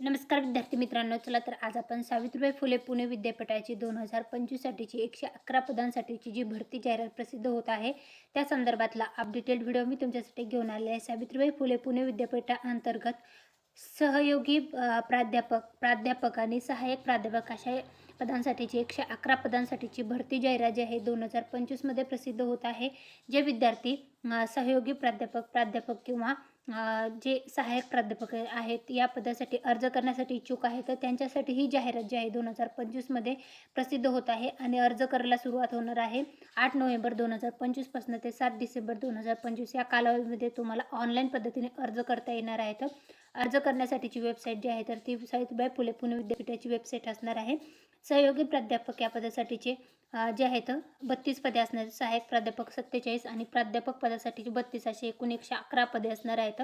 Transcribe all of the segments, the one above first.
नमस्कार विद्यार्थी मित्रांनो चला तर आज आपण सावित्रीबाई फुले पुणे विद्यापीठाची दोन हजार पंचवीससाठीची एकशे अकरा पदांसाठीची जी भरती जाहिरात प्रसिद्ध होत आहे त्या संदर्भातला अपडेटेड व्हिडिओ मी तुमच्यासाठी घेऊन आले आहे. सावित्रीबाई फुले पुणे विद्यापीठाअंतर्गत सहयोगी प्राध्यापक प्राध्यापक आणि सहाय्यक प्राध्यापक अशा पदांसाठीची एकशे अकरा पदांसाठीची भरती जाहिरात जी आहे दोन हजार पंचवीसमध्ये प्रसिद्ध होत आहे. जे विद्यार्थी सहयोगी प्राध्यापक प्राध्यापक किंवा जे सहाय्यक प्राध्यापक आहेत या पदासाठी अर्ज करण्यासाठी इच्छुक आहेत तर त्यांच्यासाठी ही जाहिरात जी आहे दोन हजार पंचवीसमध्ये प्रसिद्ध होत आहे आणि अर्ज करायला सुरुवात होणार आहे आठ नोव्हेंबर दोन हजार पंचवीसपासून ते सात डिसेंबर दोन हजार पंचवीस या कालावधीमध्ये तुम्हाला ऑनलाईन पद्धतीने अर्ज करता येणार आहे तर अर्ज करण्यासाठीची वेबसाईट जी आहे तर ती सावित्रीबाई फुले पुणे विद्यापीठाची वेबसाईट असणार आहे. सहयोगी प्राध्यापक या पदासाठीचे जे आहेत बत्तीस पदे असणार सहाय्यक प्राध्यापक सत्तेचाळीस आणि प्राध्यापक पदासाठीचे बत्तीस असे एकूण एकशे अकरा पदे असणार आहेत.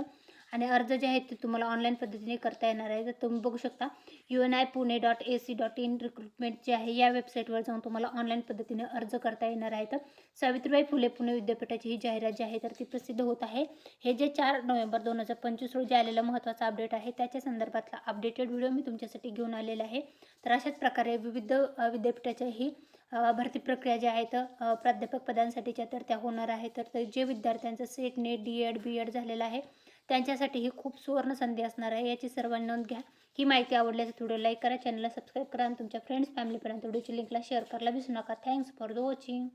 आणि अर्ज जे आहेत ते तुम्हाला ऑनलाईन पद्धतीने करता येणार आहे. तर तुम्ही बघू शकता U N I Pune dot A C dot in recruitment जे आहे या वेबसाईटवर जाऊन तुम्हाला ऑनलाईन पद्धतीने अर्ज करता येणार आहेत सावित्रीबाई फुले पुणे विद्यापीठाची ही जाहिरात जी आहे तर ती प्रसिद्ध होत आहे. हे जे चार नोव्हेंबर दोन हजार पंचवीस रोजी आलेलं महत्त्वाचा अपडेट आहे त्याच्या संदर्भातला अपडेटेड व्हिडिओ मी तुमच्यासाठी घेऊन आलेला आहे. तर अशाच प्रकारे विविध विद्यापीठाच्या ही भरती प्रक्रिया ज्या आहेत प्राध्यापक पदांसाठीच्या तर त्या होणार आहेत. तर जे विद्यार्थ्यांचं SET NET D Ed B Ed झालेलं आहे त्यांच्यासाठी ही खूप सुवर्ण संधी असणार आहे. याची सर्वांनी नोंद घ्या. ही माहिती आवडल्यास व्हिडिओ लाईक करा चॅनलला सबस्क्राईब करा आणि तुमच्या फ्रेंड्स फॅमिलीपर्यंत व्हिडिओची लिंकला शेअर करायला विसरू नका. Thanks for the watching